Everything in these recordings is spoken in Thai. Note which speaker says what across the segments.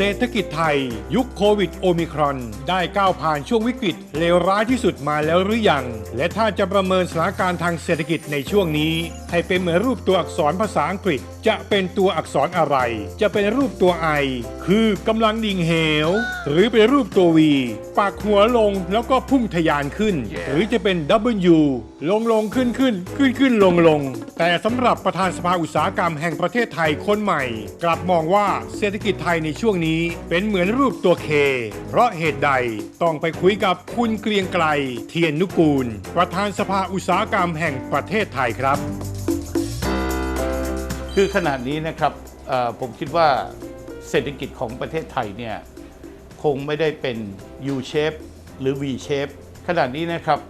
Speaker 1: เศรษฐกิจไทย ยุคโควิดโอมิครอน ได้ก้าวผ่านช่วงวิกฤตเลวร้ายที่สุดมาแล้วหรือยัง และถ้าจะประเมินสถานการณ์ทางเศรษฐกิจในช่วงนี้ ให้เป็นเหมือนรูปตัวอักษรภาษาอังกฤษ จะเป็นตัวอักษรอะไร จะเป็นรูปตัวไอคือกำลังดิ่งเหว หรือเป็นรูปตัววีปากหัวลงแล้วก็พุ่งทะยานขึ้น หรือจะเป็น W ลงลงขึ้นขึ้นขึ้นขึ้นลงลง แต่สำหรับประธานสภาอุตสาหกรรมแห่งประเทศไทยคนใหม่ กลับมองว่าเศรษฐกิจไทยในช่วงนี้เป็นเหมือนรูปตัวเค เพราะเหตุใดต้องไปคุยกับคุณเกรียงไกรเทียนนุกูล ประธานสภาอุตสาหกรรมแห่งประเทศไทยครับ
Speaker 2: คือขนาดนี้นะครับผมคิดว่าเศรษฐกิจของประเทศไทยเนี่ยคงไม่ได้เป็น U shape หรือ V shape ขนาดนี้นะครับ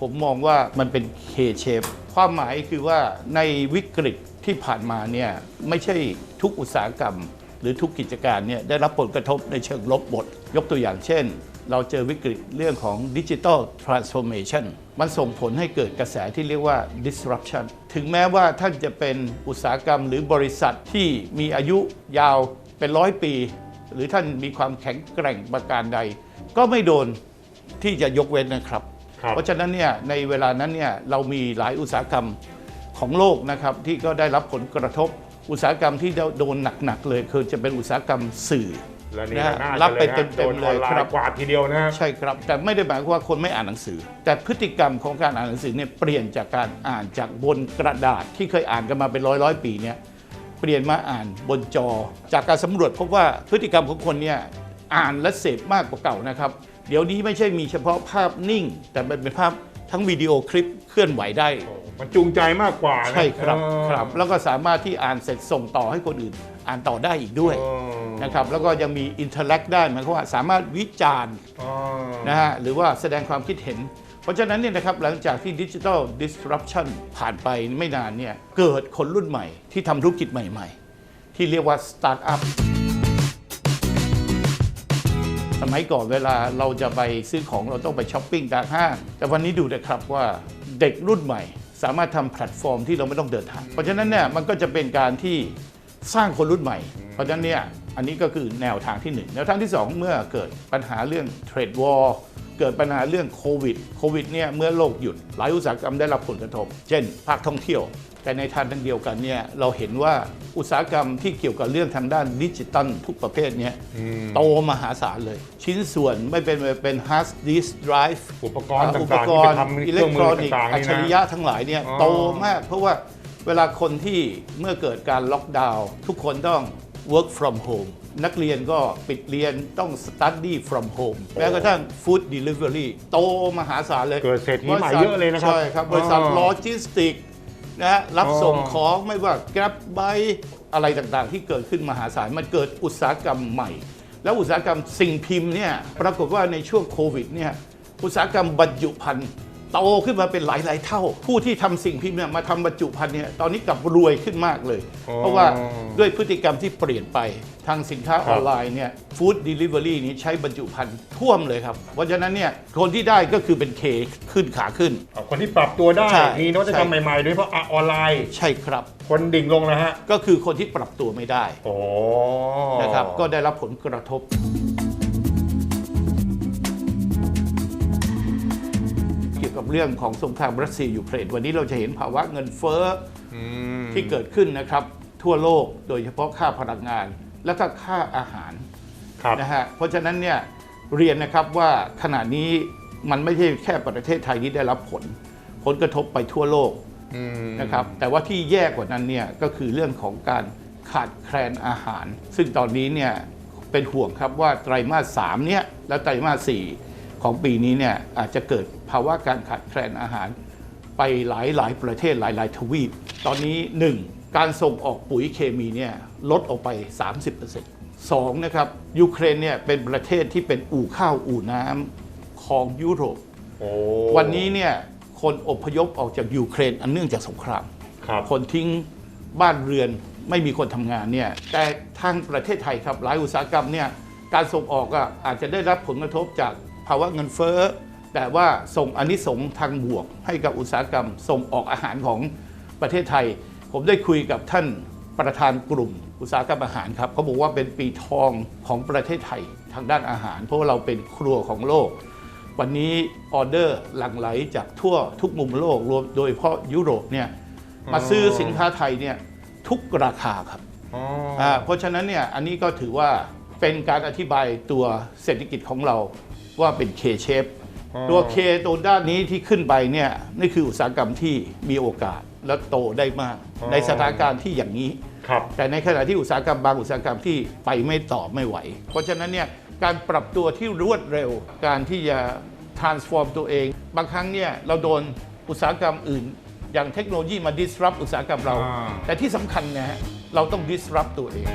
Speaker 2: ผมมองว่ามันเป็น K shape ความหมายคือว่าในวิกฤตที่ผ่านมาเนี่ยไม่ใช่ทุกอุตสาหกรรม หรือทุกกิจการเนี่ยได้รับผลกระทบในเชิงลบหมดยกตัวอย่างเช่น เราเจอวิกฤตเรื่องของดิจิ t a ลทรานส์ o r m a t i o n มันส่งผลให้เกิดกระแสที่เรียกว่า disruption ถึงแม้ว่าท่านจะเป็นอุตสาหกรรมหรือบริษัทที่มีอายุยาวเป็นร้อยปี หรือท่านมีความแข็งแกร่งประการใด ก็ไม่โดน ที่จะยกเว้นนะครับ
Speaker 1: ครับ
Speaker 2: เพราะฉะนั้นเนี่ยในเวลานั้นเนี่ยเรามีหลายอุตสาหกรรมของโลกนะครับที่ก็ได้รับผลกระทบอุตสาหกรรมที่โดนหนักๆเลยคือจะเป็นอุตสาหกรรมสื่อ
Speaker 1: และนี่
Speaker 2: นะฮะ
Speaker 1: น่าจะ
Speaker 2: รับไป
Speaker 1: เลยฮะ
Speaker 2: เต็มๆ
Speaker 1: โดน
Speaker 2: เล
Speaker 1: ออยนไล
Speaker 2: ครับ
Speaker 1: น์กวาดทีเดียวนะฮะ
Speaker 2: ใช่ครับ แต่ไม่ได้หมายความว่าคนไม่อ่านหนังสือ แต่พฤติกรรมของการอ่านหนังสือเนี่ยเปลี่ยนจากการอ่านจากบนกระดาษที่เคยอ่านกันมาเป็นร้อยร้อยๆปีเนี่ยเปลี่ยนมาอ่านบนจอ จากการสำรวจพบว่าพฤติกรรมของคนเนี่ยอ่านและเสพมากกว่าเก่านะครับ เดี๋ยวนี้ไม่ใช่มีเฉพาะภาพนิ่ง แต่มันเป็นภาพทั้งวิดีโอคลิปเคลื่อนไหวได้
Speaker 1: มันจูงใจมากกว่านะ
Speaker 2: ใช่ครับ
Speaker 1: เออ
Speaker 2: ครับ แล้วก็สามารถที่อ่านเสร็จส่งต่อให้คนอื่น อ่านต่อได้อีกด้วย
Speaker 1: เออ
Speaker 2: นะครับแล้วก็ยังมีอินเทอร์แลกได้หมายความว่าสามารถวิจารณ์
Speaker 1: อ๋อ
Speaker 2: นะฮะหรือว่าแสดงความคิดเห็น เพราะฉะนั้นเนี่ยนะครับหลังจากที่ดิจิ t a ล disruption ผ่านไปไม่นานเนี่ยเกิดคนรุ่นใหม่ที่ทำธุรกิจใหม่ ๆ ที่เรียกว่าสตาร์ทอัพ สมัยก่อนเวลาเราจะไปซื้อของเราต้องไปช้อปปิ้งกลางห้างแต่วันนี้ดูนะครับว่าเด็กรุ่นใหม่ สามารถทำแพลตฟอร์มที่เราไม่ต้องเดินทาง เพราะฉะนั้นเนี่ยมันก็จะเป็นการที่สร้างคนรุ่นใหม่ เพราะฉะนั้นเนี่ยอันนี้ก็คือแนวทางที่หนึ่งแนวทางที่สองเมื่อเกิดปัญหาเรื่องเทรดวอร์เกิดปัญหาเรื่องโควิดโควิดเนี่ยเมื่อโลกหยุดหลายอุตสาหกรรมได้รับผลกระทบ เช่น ภาคท่องเที่ยว แต่ในทางเดียวกันเนี่ยเราเห็นว่าอุตสาหกรรมที่เกี่ยวกับเรื่องทางด้านดิจิตัลทุกประเภทเนี่ยโตมหาศาลเลย ชิ้นส่วนไม่เป็นเป็นฮาร์ดดิสก์ไดรฟ์
Speaker 1: อุปกรณ์ต่างๆ
Speaker 2: อุปกรณ์
Speaker 1: ที่ไปทำเค
Speaker 2: อิ
Speaker 1: รื่
Speaker 2: เล็
Speaker 1: อกงมื
Speaker 2: ทร
Speaker 1: อ
Speaker 2: อนิกส์
Speaker 1: ต่างๆ
Speaker 2: อั
Speaker 1: นี่
Speaker 2: จฉริ
Speaker 1: นะ
Speaker 2: ยะทั้งหลายเนี่ย
Speaker 1: อ๋อ
Speaker 2: โตมาก เพราะว่าเวลาคนที่เมื่อเกิดการล็อกดาวน์ทุกคนต้อง work from home นักเรียนก็ปิดเรียนต้อง study from home แม้กระทั่ง food delivery โตมหาศาลเลย
Speaker 1: เกิดเศรษฐีใหม่เยอะเลยนะครับ
Speaker 2: ใช่ครับ บริษัท
Speaker 1: อ๋อ
Speaker 2: โลจิสติก นะฮะรับส่ง
Speaker 1: อ๋อ
Speaker 2: ของไม่ว่า Grab b y อะไรต่างๆ ที่เกิดขึ้นมหาศาลมันเกิดอุตสาหกรรมใหม่ แล้วอุตสาหกรรมสิ่งพิมพ์เนี่ยปรากฏว่าในช่วงโควิดเนี่ยอุตสาหกรรมบรรจุภัณฑ์ โตขึ้นมาเป็นหลาย ๆ เท่า ผู้ที่ทำสิ่งพิมพ์เนี่ยมาทำบรรจุภัณฑ์เนี่ยตอนนี้กลับรวยขึ้นมากเลย
Speaker 1: อ๋อ
Speaker 2: เพราะว่าด้วยพฤติกรรมที่เปลี่ยนไปทางสินค้า
Speaker 1: ค
Speaker 2: อ
Speaker 1: รับ
Speaker 2: อนไลน์เนี่ยฟู้ดเดลิเวอรี่นี้ใช้บรรจุภัณฑ์ท่วมเลยครับ เพราะฉะนั้นเนี่ยคนที่ได้ก็คือเป็นเคขึ้นขาขึ้น
Speaker 1: เอาคนที่ปรับตัวได้
Speaker 2: ใช่
Speaker 1: มีนวัตกรรม
Speaker 2: ใช่
Speaker 1: ใหม่ๆโดยเฉพาะอะออนไลน์
Speaker 2: ใช่ครับ
Speaker 1: คนดิ่งลงนะฮะ
Speaker 2: ก็คือคนที่ปรับตัวไม่ได้
Speaker 1: โอ้
Speaker 2: นะครับก็ได้รับผลกระทบ เกี่ยวกับเรื่องของสงครามรัสเซียยูเครนวันนี้เราจะเห็นภาวะเงินเฟ้อ
Speaker 1: อืม
Speaker 2: ที่เกิดขึ้นนะครับ ทั่วโลกโดยเฉพาะค่าพลังงาน และก็ค่าอาหาร
Speaker 1: ครับ
Speaker 2: นะฮะเพราะฉะนั้นเนี่ยเรียนนะครับว่าขณะนี้มันไม่ใช่แค่ประเทศไทยที่ได้รับผล ผลกระทบไปทั่วโลก
Speaker 1: อืม
Speaker 2: นะครับแต่ว่าที่แย่กว่านั้นเนี่ยก็คือเรื่องของการขาดแคลนอาหาร ซึ่งตอนนี้เนี่ยเป็นห่วงครับว่าไตรมาส3เนี่ยและไตรมาส4 ของปีนี้เนี่ยอาจจะเกิดภาวะการขาดแคลนอาหารไปหลายหลายประเทศหลายหลายทวีป ตอนนี้ 1. การส่งออกปุ๋ยเคมีเนี่ยลดออกไป 30% 2. นะครับยูเครนเนี่ยเป็นประเทศที่เป็นอู่ข้าวอู่น้ำของยุโรป
Speaker 1: โอ้
Speaker 2: วันนี้เนี่ยคนอพยพออกจากยูเครนอันเนื่องจากสงคราม
Speaker 1: ครับ
Speaker 2: คนทิ้งบ้านเรือนไม่มีคนทำงานเนี่ยแต่ทางประเทศไทยครับหลายอุตสาหกรรมเนี่ยการส่งออกก็อาจจะได้รับผลกระทบจาก ภาวะเงินเฟ้อ แต่ว่าส่งอนนิสงส์ทางบวกให้กับอุตสาหกรรม ส่งออกอาหารของประเทศไทย ผมได้คุยกับท่านประธานกลุ่ม อุตสาหกรรมอาหารครับเขาบอกว่าเป็นปีทองของประเทศไทยทางด้านอาหาร เพราะว่าเราเป็นครัวของโลก วันนี้ออเดอร์หลั่งไหลจากทั่วทุกมุมโลกรวมโดยเฉพาะยุโรปเนี่ยมาซื้อสินค้าไทยเนี่ยทุกราคาครับ
Speaker 3: อ๋อ
Speaker 2: อ่าเพราะฉะนั้นเนี่ยอันนี้ก็ถือว่าเป็นการอธิบายตัวเศรษฐกิจของเรา ว่าเป็น K-shape ตัว K ตัวด้านนี้ที่ขึ้นไปเนี่ยนี่คืออุตสาหกรรมที่มีโอกาสและโตได้มาก ในสถานการณ์ที่อย่างนี้
Speaker 3: ครับ
Speaker 2: แต่ในขณะที่อุตสาหกรรมบางอุตสาหกรรมที่ไปไม่ต่อไม่ไหว เพราะฉะนั้นเนี่ยการปรับตัวที่รวดเร็ว การที่จะ transform ตัวเอง บางครั้งเนี่ยเราโดนอุตสาหกรรมอื่น อย่างเทคโนโลยีมา disrupt อุตสาหกรรมเรา
Speaker 3: อ่า
Speaker 2: แต่ที่สำคัญนะฮะเราต้อง disrupt ตัวเอง